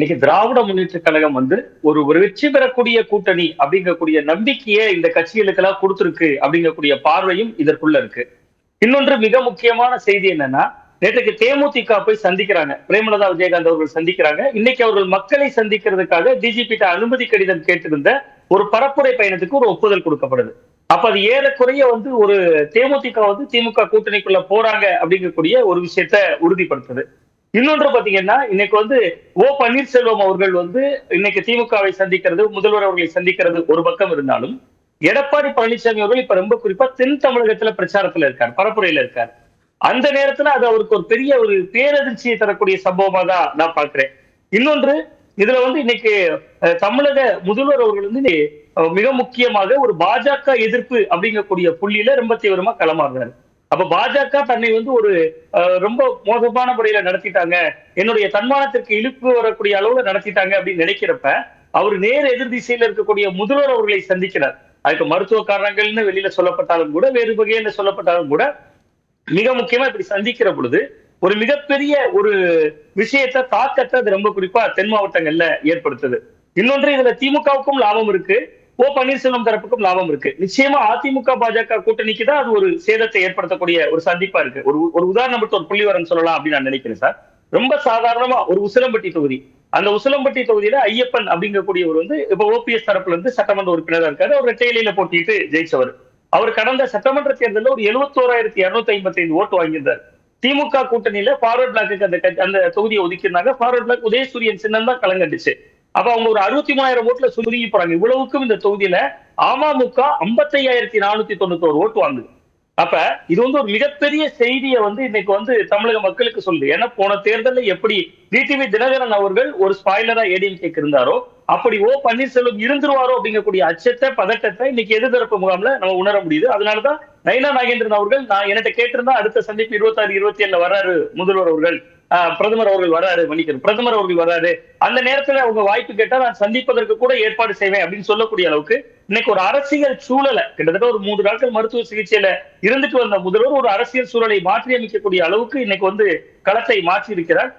இன்னைக்கு திராவிட முன்னேற்ற கழகம் வந்து ஒரு ஒரு வெற்றி பெறக்கூடிய கூட்டணி அப்படிங்கக்கூடிய நம்பிக்கையை இந்த கட்சிகளுக்கெல்லாம் கொடுத்துருக்கு அப்படிங்கக்கூடிய பார்வையும் இதற்குள்ள இருக்கு. இன்னொன்று மிக முக்கியமான செய்தி என்னன்னா நேற்றுக்கு தேமுதிக போய் சந்திக்கிறாங்க. பிரேமலதா விஜயகாந்த் அவர்கள் சந்திக்கிறாங்க. இன்னைக்கு அவர்கள் மக்களை சந்திக்கிறதுக்காக டிஜிபி அனுமதி கடிதம் கேட்டிருந்த ஒரு பரப்புரை பயணத்துக்கு ஒரு ஒப்புதல் கொடுக்கப்படுது. அப்ப அது ஏறக்குறைய வந்து ஒரு தேமுதிக வந்து திமுக கூட்டணிக்குள்ள போறாங்க அப்படிங்கக்கூடிய ஒரு விஷயத்த உறுதிப்படுத்துது. இன்னொன்று பாத்தீங்கன்னா இன்னைக்கு வந்து ஓ பன்னீர்செல்வம் அவர்கள் வந்து இன்னைக்கு திமுகவை சந்திக்கிறது முதல்வர் அவர்களை சந்திக்கிறது ஒரு பக்கம் இருந்தாலும் எடப்பாடி பழனிசாமி அவர்கள் இப்ப ரொம்ப குறிப்பா தென் தமிழகத்துல பிரச்சாரத்துல இருக்கார் பரப்புரையில இருக்கார். அந்த நேரத்துல அது அவருக்கு ஒரு பெரிய ஒரு பேரதிர்ச்சியை தரக்கூடிய சம்பவமா தான் நான் பாக்குறேன் இன்னொன்று இதுல வந்து இன்னைக்கு தமிழக முதல்வர் அவர்கள் வந்து மிக முக்கியமாக ஒரு பாஜக எதிர்ப்பு அப்படிங்கக்கூடிய புள்ளியில ரொம்ப தீவிரமா களமாடுறாரு. அப்ப பாஜக தன்னை வந்து ஒரு அஹ், ரொம்ப மோசமான முறையில நடத்திட்டாங்க. என்னுடைய தன்மானத்திற்கு இழுப்பு வரக்கூடிய அளவுல நடத்திட்டாங்க அப்படின்னு நினைக்கிறப்ப அவர் நேர் எதிர் திசையில இருக்கக்கூடிய முதல்வர் அவர்களை சந்திக்கிறார். அதுக்கு மருத்துவ காரணங்கள்னு வெளியில சொல்லப்பட்டாலும் கூட வேறு வகையில சொல்லப்பட்டாலும் கூட மிக முக்கியமா இப்படி சந்திக்கிற பொழுது ஒரு மிகப்பெரிய ஒரு விஷயத்தை தாக்கத்தை அது ரொம்ப குறிப்பா தென் மாவட்டங்கள்ல ஏற்படுத்துது. இன்னொன்று இதுல திமுகவுக்கும் லாபம் இருக்கு. ஓ பன்னீர்செல்வம் தரப்புக்கும் லாபம் இருக்கு. நிச்சயமா அதிமுக பாஜக கூட்டணிக்கு தான் அது ஒரு சேதத்தை ஏற்படுத்தக்கூடிய ஒரு சந்திப்பா இருக்கு. ஒரு ஒரு உதாரணம் ஒரு ஒரு புள்ளிவரம் சொல்லலாம் அப்படின்னு நான் நினைக்கிறேன் சார். ரொம்ப சாதாரணமா ஒரு உசிலம்பட்டி தொகுதி. அந்த உசிலம்பட்டி தொகுதியில ஐயப்பன் அப்படிங்கக்கூடியவர் வந்து இப்ப ஓபிஎஸ் தரப்புல இருந்து சட்டமன்ற உறுப்பினராக இருக்காரு. அவர் ரெட்டையில போட்டிட்டு ஜெயிச்சவர். அவர் கடந்த சட்டமன்ற தேர்தலில் ஒரு எழுபத்தோராயிரத்தி இருநூத்தி ஐம்பத்தி ஐந்து ஓட்டு வாங்கியிருந்தார். திமுக கூட்டணியில ஃபார்வர்ட் பிளாக்கு அந்த அந்த தொகுதியை ஒதுக்கியிருந்தாங்க. ஃபார்வர்ட் பிளாக் உதயசூரியன் சின்னம் தான் கலங்கண்டுச்சு அப்ப அவங்க ஒரு அறுபத்தி மூணாயிரம் ஓட்டுல சுருங்கி போறாங்க. இவ்வளவுக்கும் இந்த தொகுதியில அமமுக ஐம்பத்தையாயிரத்தி நானூத்தி தொண்ணூத்தோரு ஓட்டு வாங்குது. அப்ப இது வந்து ஒரு மிகப்பெரிய செய்தியை வந்து இன்னைக்கு வந்து தமிழக மக்களுக்கு சொல்லுது. ஏன்னா போன தேர்தலில் எப்படி டிடிவி தினகரன் அவர்கள் ஒரு ஸ்பாய்லரா ஏடிஎம்கேக்கு இருந்தாரோ அப்படி ஓ பன்னீர்செல்வம் இருந்துருவாரோ அப்படிங்கக்கூடிய அச்சத்தை பதட்டத்தை இன்னைக்கு எதிர்த்தரப்பு முகாம்ல நம்ம உணர முடியுது. அதனாலதான் நயனா நாகேந்திரன் அவர்கள் நான் என்கிட்ட கேட்டிருந்தா அடுத்த சந்திப்பு இருபத்தாறு இருபத்தி ஏழுல வர்றாரு முதல்வர் அவர்கள். பிரதமர் அவர்கள் வராரு மன்னிக்கணும். பிரதமர் அவர்கள் வராரு. அந்த நேரத்துல அவங்க வாய்ப்பு கேட்டா நான் சந்திப்பதற்கு கூட ஏற்பாடு செய்வேன் அப்படின்னு சொல்லக்கூடிய அளவுக்கு இன்னைக்கு ஒரு அரசியல் சூழலை கிட்டத்தட்ட ஒரு மூன்று நாட்கள் மருத்துவ சிகிச்சையில இருந்துட்டு வந்த முதல்வர் ஒரு அரசியல் சூழலை மாற்றி அமைக்கக்கூடிய அளவுக்கு இன்னைக்கு வந்து களத்தை மாற்றி இருக்கிறார்